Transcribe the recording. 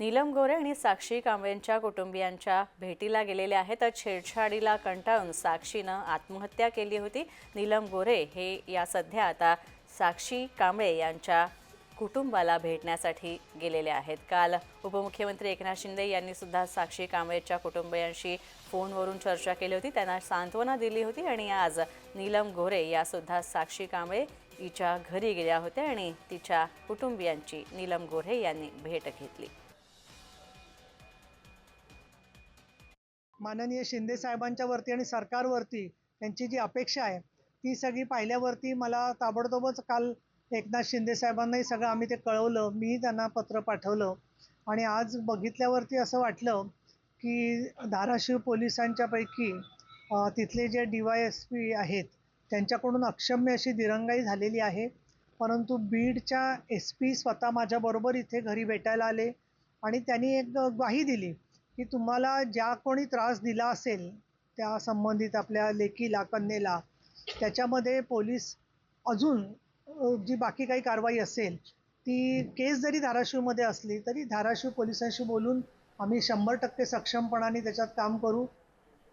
नीलम गोरे आणि साक्षी कांबळेंच्या कुटुंबियांच्या भेटीला गेलेले आहेत. तर छेडछाडीला कंटाळून साक्षीनं आत्महत्या केली होती. नीलम गोरे हे या सध्या आता साक्षी कांबळे यांच्या कुटुंबाला भेटण्यासाठी गेलेले आहेत. काल उपमुख्यमंत्री एकनाथ शिंदे यांनी सुद्धा साक्षी कांबळेच्या कुटुंबियांशी फोनवरून चर्चा केली होती. त्यांना सांत्वना दिली होती आणि आज नीलम गोरे या सुद्धा साक्षी कांबळे हिच्या घरी गेल्या होत्या आणि तिच्या कुटुंबियांची नीलम गोरे यांनी भेट घेतली. माननीय शिंदे साहेबांच्या वरती आणि सरकारवरती त्यांची जी अपेक्षा आहे ती सगळी पाहिल्यावरती मला ताबडतोबच काल एकनाथ शिंदे साहेबांनाही सगळं आम्ही ते कळवलं मीही त्यांना पत्र पाठवलं. आणि आज बघितल्यावरती असं वाटलं की धाराशिव पोलिसांच्यापैकी तिथले जे डी वाय एस पी आहेत त्यांच्याकडून अक्षम्य अशी दिरंगाई झालेली आहे. परंतु बीडच्या एस पी स्वतः माझ्याबरोबर इथे घरी भेटायला आले आणि त्यांनी एक ग्वाही दिली. की तुम्हाला ज्या कोणी त्रास दिला असेल त्या संबंधित आपल्या लेकीला कन्येला त्याच्यामध्ये पोलीस अजून जी बाकी काही कारवाई असेल ती केस जरी धाराशिवमध्ये असली तरी धाराशिव पोलिसांशी बोलून आम्ही शंभर टक्के सक्षमपणाने त्याच्यात काम करू.